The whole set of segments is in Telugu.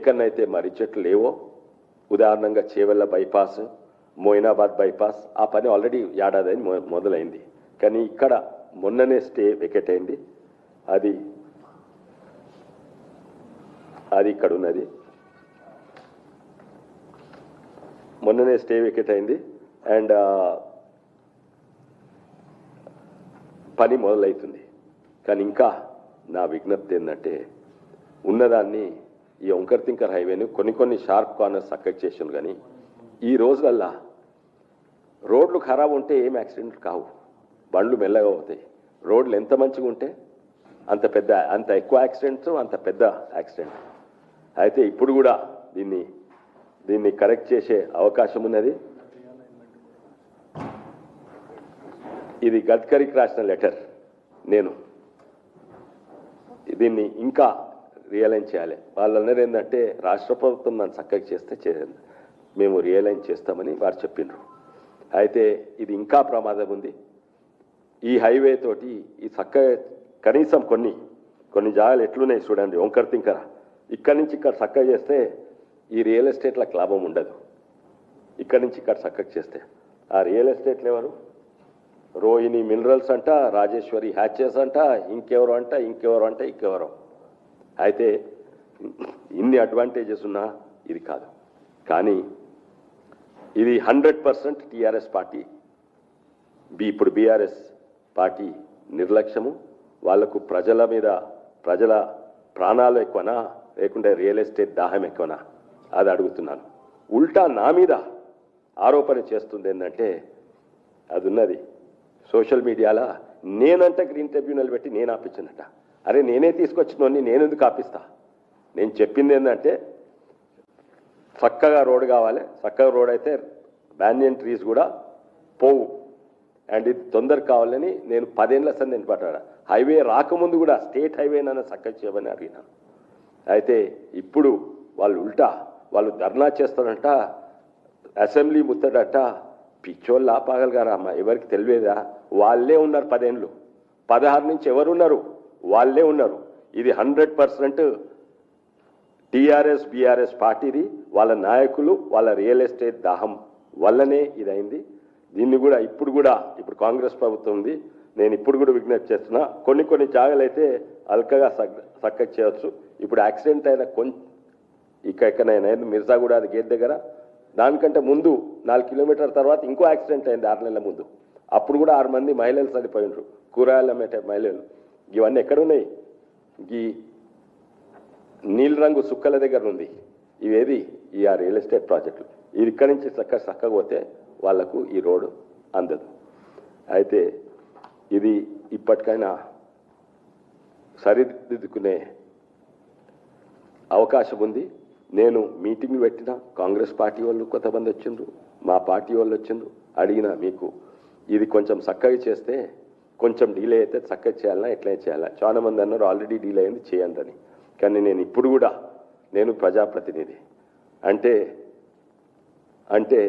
ఎక్కడనైతే మర్రి చెట్లు లేవో ఉదాహరణంగా చేవెళ్ళ బైపాస్ మోయినాబాద్ బైపాస్ ఆ పని ఆల్రెడీ ఏడాది అని మొ- మొదలైంది. కానీ ఇక్కడ మొన్ననే స్టే వెకెట్ అయింది. అది అది ఇక్కడ ఉన్నది. మొన్ననే స్టే వికెట్ అయింది. అండ్ పని మొదలవుతుంది కానీ ఇంకా నా విజ్ఞప్తి ఏంటంటే ఉన్నదాన్ని ఈ ఒంకర్ తింకర్ హైవేను కొన్ని కొన్ని షార్ప్ కార్నర్స్ సక్కట్ చేసాను కానీ ఈ రోజులల్లా రోడ్లు ఖరాబ్ ఉంటే ఏం యాక్సిడెంట్ కావు. బండ్లు మెల్లగా అవుతాయి రోడ్లు ఎంత మంచిగా ఉంటే అంత పెద్ద అంత ఎక్కువ యాక్సిడెంట్స్ అంత పెద్ద యాక్సిడెంట్. అయితే ఇప్పుడు కూడా దీన్ని దీన్ని కరెక్ట్ చేసే అవకాశం ఉన్నది. ఇది గడ్కరీకి రాసిన లెటర్. నేను దీన్ని ఇంకా రియలైజ్ చేయాలి. వాళ్ళు ఏంటంటే రాష్ట్ర ప్రభుత్వం మనం చక్కగా చేస్తే చేయండి మేము రియలైజ్ చేస్తామని వారు చెప్పిండ్రు. అయితే ఇది ఇంకా ప్రమాదం ఉంది. ఈ హైవే తోటి ఈ చక్క కనీసం కొన్ని కొన్ని జాగాలు ఎట్లున్నాయి చూడండి. వంకర్ తింకర. ఇక్కడి నుంచి ఇక్కడ చక్కగా చేస్తే ఈ రియల్ ఎస్టేట్లకు లాభం ఉండదు. ఇక్కడి నుంచి ఇక్కడ చక్కగా చేస్తే. ఆ రియల్ ఎస్టేట్లు ఎవరు? రోహిణి మినరల్స్ అంట రాజేశ్వరి హ్యాచెస్ అంట ఇంకెవరు అంట ఇంకెవరు అంట ఇంకెవరు? అయితే ఇన్ని అడ్వాంటేజెస్ ఉన్నా ఇది కాదు. కానీ ఇది హండ్రెడ్ పర్సెంట్ టీఆర్ఎస్ పార్టీ. బి ఇప్పుడు బీఆర్ఎస్ పార్టీ నిర్లక్ష్యము. వాళ్ళకు ప్రజల మీద ప్రజల ప్రాణాలు ఎక్కువనా? లేకుంటే రియల్ ఎస్టేట్ దాహం ఎక్కువనా? అది అడుగుతున్నాను. ఉల్టా నా మీద ఆరోపణ చేస్తుంది ఏంటంటే అది ఉన్నది. సోషల్ మీడియాలో నేనంట గ్రీన్ ట్రిబ్యునల్ పెట్టి నేను ఆపించినట్ట అరే నేనే తీసుకొచ్చినోని నేను ఎందుకు ఆపిస్తా? నేను చెప్పింది ఏంటంటే చక్కగా రోడ్ కావాలి. చక్కగా రోడ్ అయితే బ్యానియన్ ట్రీస్ కూడా పోవు. అండ్ ఇది తొందర కావాలని నేను పదేళ్ళ సంది నేను హైవే రాకముందు కూడా స్టేట్ హైవే నన్ను చక్కగా చేయమని అడిగినాను. అయితే ఇప్పుడు వాళ్ళు ఉల్టా వాళ్ళు ధర్నా చేస్తారంట అసెంబ్లీ ముత్తడట పిచ్చోళ్ళ పాగలగారా అమ్మ ఎవరికి తెలియదా? వాళ్ళే ఉన్నారు పదేళ్ళు పదహారు నుంచి ఎవరున్నారు? వాళ్ళే ఉన్నారు. ఇది హండ్రెడ్ పర్సెంట్ టీఆర్ఎస్ బీఆర్ఎస్ పార్టీది వాళ్ళ నాయకులు వాళ్ళ రియల్ ఎస్టేట్ దాహం వల్లనే ఇదైంది. దీన్ని కూడా ఇప్పుడు కూడా ఇప్పుడు కాంగ్రెస్ ప్రభుత్వం ఉంది. నేను ఇప్పుడు కూడా విజ్ఞప్తి చేస్తున్నా కొన్ని కొన్ని జాగాలు అయితే అల్కగా సక్క చేయవచ్చు ఇప్పుడు యాక్సిడెంట్ అయిన కొంచెం ఇక ఎక్కడైనా అయింది మిర్జాగూడ అది గేట్ దగ్గర. దానికంటే ముందు నాలుగు కిలోమీటర్ తర్వాత ఇంకో యాక్సిడెంట్ అయింది ఆరు నెలల ముందు. అప్పుడు కూడా ఆరు మంది మహిళలు చనిపోయినారు కూరగాయలు అమ్మేట మహిళలు. ఇవన్నీ ఎక్కడున్నాయి? ఈ నీలి రంగు సుక్కల దగ్గర ఉంది ఇవేది? ఈ ఆ రియల్ ఎస్టేట్ ప్రాజెక్టులు. ఇది ఇక్కడి నుంచి చక్క చక్కగా పోతే వాళ్ళకు ఈ రోడ్డు అందదు. అయితే ఇది ఇప్పటికైనా సరిదిద్దుకునే అవకాశం ఉంది. నేను మీటింగ్ పెట్టిన కాంగ్రెస్ పార్టీ వాళ్ళు కొంతమంది వచ్చిండ్రు మా పార్టీ వాళ్ళు వచ్చిండ్రు అడిగిన మీకు ఇది కొంచెం చక్కగా చేస్తే కొంచెం డీలే అయితే చక్కగా చేయాలన్నా ఎట్లా చేయాలా? చాలా మంది అన్నారు ఆల్రెడీ డీలే అయింది చేయండి అని. కానీ నేను ఇప్పుడు కూడా నేను ప్రజాప్రతినిధి. అంటే అంటే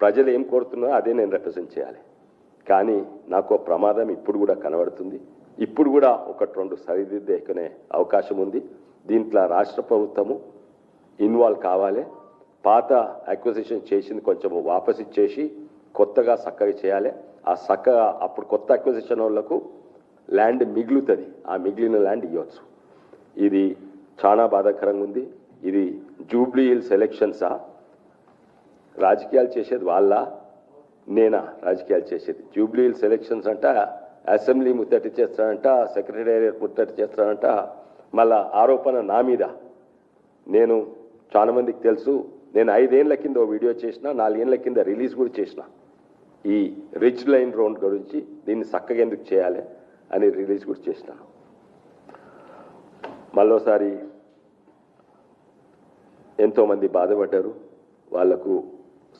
ప్రజలు ఏం కోరుతున్నారో అదే నేను రిప్రజెంట్ చేయాలి. కానీ నాకు ప్రమాదం ఇప్పుడు కూడా కనబడుతుంది. ఇప్పుడు కూడా ఒకటి రెండు సరిదిద్దేకునే అవకాశం ఉంది. దీంట్లో రాష్ట్ర ప్రభుత్వము ఇన్వాల్వ్ కావాలి. పాత అక్విజిషన్ చేసింది కొంచెం వాపస్ ఇచ్చేసి కొత్తగా చక్కగా చేయాలి. ఆ చక్కగా అప్పుడు కొత్త అక్విజిషన్ వాళ్ళకు ల్యాండ్ మిగులుతుంది. ఆ మిగిలిన ల్యాండ్ ఇవ్వచ్చు ఇది చాలా బాధాకరంగా ఉంది. ఇది జూబ్లీ హిల్స్ ఎలక్షన్సా రాజకీయాలు చేసేది వాళ్ళ నేనా? రాజకీయాలు చేసేది. జూబ్లీ హిల్స్ ఎలక్షన్స్ అంట అసెంబ్లీ ముట్టడి చేస్తానంట సెక్రటేరియట్ ముత్తటి చేస్తానంట మళ్ళా ఆరోపణ నా మీద. నేను చాలా మందికి తెలుసు. నేను ఐదేళ్ళ కింద ఓ వీడియో చేసిన నాలుగేళ్ళ కింద రిలీజ్ కూడా చేసిన. ఈ రిచ్ లైన్ రోడ్ గురించి దీన్ని చక్కగా ఎందుకు చేయాలి అని రిలీజ్ కూడా చేసినాను మళ్ళోసారి ఎంతోమంది బాధపడ్డారు. వాళ్ళకు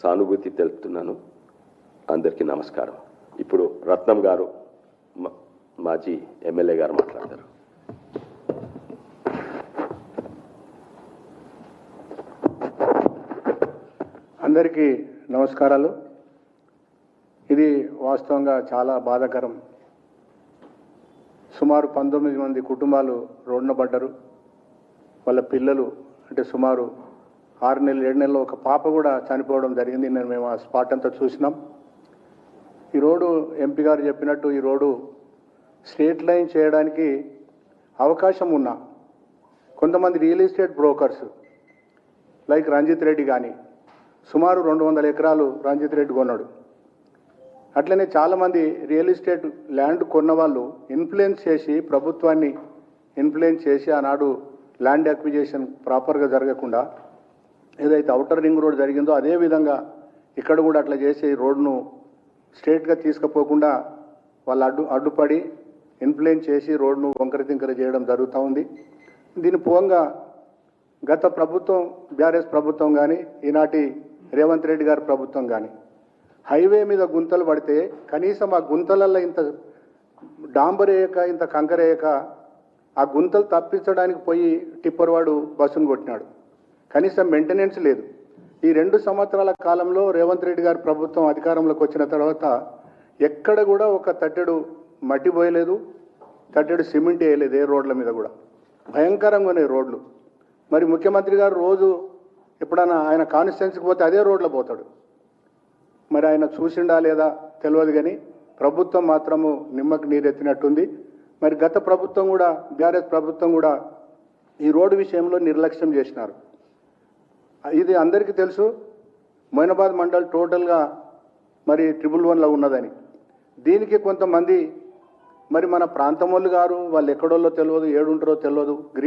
సానుభూతి తెలుపుతున్నాను. అందరికీ నమస్కారం. ఇప్పుడు రత్నం గారు మాజీ ఎమ్మెల్యే గారు మాట్లాడతారు. అందరికీ నమస్కారాలు. ఇది వాస్తవంగా చాలా బాధాకరం. సుమారు పంతొమ్మిది మంది కుటుంబాలు రోడ్డున పడ్డారు. వాళ్ళ పిల్లలు అంటే సుమారు ఆరు నెలలు ఏడు నెలలు ఒక పాప కూడా చనిపోవడం జరిగింది. నేను మేము ఆ స్పాట్ అంతా చూసినాం. ఈ రోడ్డు ఎంపీ గారు చెప్పినట్టు ఈ రోడ్డు స్ట్రేట్ లైన్ చేయడానికి అవకాశం ఉన్నా. కొంతమంది real estate brokers like Ranjith Reddy కానీ సుమారు రెండు వందల ఎకరాలు రంజిత్ రెడ్డి కొన్నాడు. అట్లనే చాలామంది రియల్ ఎస్టేట్ ల్యాండ్ కొన్న వాళ్ళు ఇన్ఫ్లుయెన్స్ చేసి ప్రభుత్వాన్ని ఇన్ఫ్లుయెన్స్ చేసి ఆనాడు ల్యాండ్ అక్విజేషన్ ప్రాపర్గా జరగకుండా ఏదైతే అవుటర్ రింగ్ రోడ్ జరిగిందో అదే విధంగా ఇక్కడ కూడా అట్లా చేసి రోడ్ను స్ట్రేట్గా తీసుకుపోకుండా వాళ్ళు అడ్డు అడ్డుపడి ఇన్ఫ్లుయెన్స్ చేసి రోడ్ను వంకర తింకర చేయడం జరుగుతూ ఉంది. దీని పూర్వంగా గత ప్రభుత్వం బీఆర్ఎస్ ప్రభుత్వం కానీ ఈనాటి రేవంత్ రెడ్డి గారి ప్రభుత్వం కానీ హైవే మీద గుంతలు పడితే కనీసం ఆ గుంతలల్లో ఇంత డాంబర్ వేయక ఇంత కంకర వేయక ఆ గుంతలు తప్పించడానికి పోయి టిప్పర్ వాడు బస్సును కొట్టినాడు. కనీసం మెయింటెనెన్స్ లేదు. ఈ రెండు సంవత్సరాల కాలంలో రేవంత్ రెడ్డి గారి ప్రభుత్వం అధికారంలోకి వచ్చిన తర్వాత ఎక్కడ కూడా ఒక తట్టెడు మట్టి పోయలేదు తట్టెడు సిమెంట్ వేయలేదు ఏ రోడ్ల మీద కూడా. భయంకరంగా ఉన్నాయి రోడ్లు. మరి ముఖ్యమంత్రి గారు రోజు ఎప్పుడైనా ఆయన కాన్స్టిట్యున్సీకి పోతే అదే రోడ్లో పోతాడు. మరి ఆయన చూసిండా లేదా తెలియదు కానీ ప్రభుత్వం మాత్రము నిమ్మకు నీరెత్తినట్టుంది. మరి గత ప్రభుత్వం కూడా బీఆర్ఎస్ ప్రభుత్వం కూడా ఈ రోడ్డు విషయంలో నిర్లక్ష్యం చేసినారు. ఇది అందరికీ తెలుసు. మొయినాబాద్ మండల్ టోటల్గా మరి ట్రిపుల్ వన్లో ఉన్నదని. దీనికి కొంతమంది మరి మన ప్రాంతం వాళ్ళు గారు వాళ్ళు ఎక్కడోళ్ళో తెలియదు ఏడుంటారో తెలియదు గ్రీన్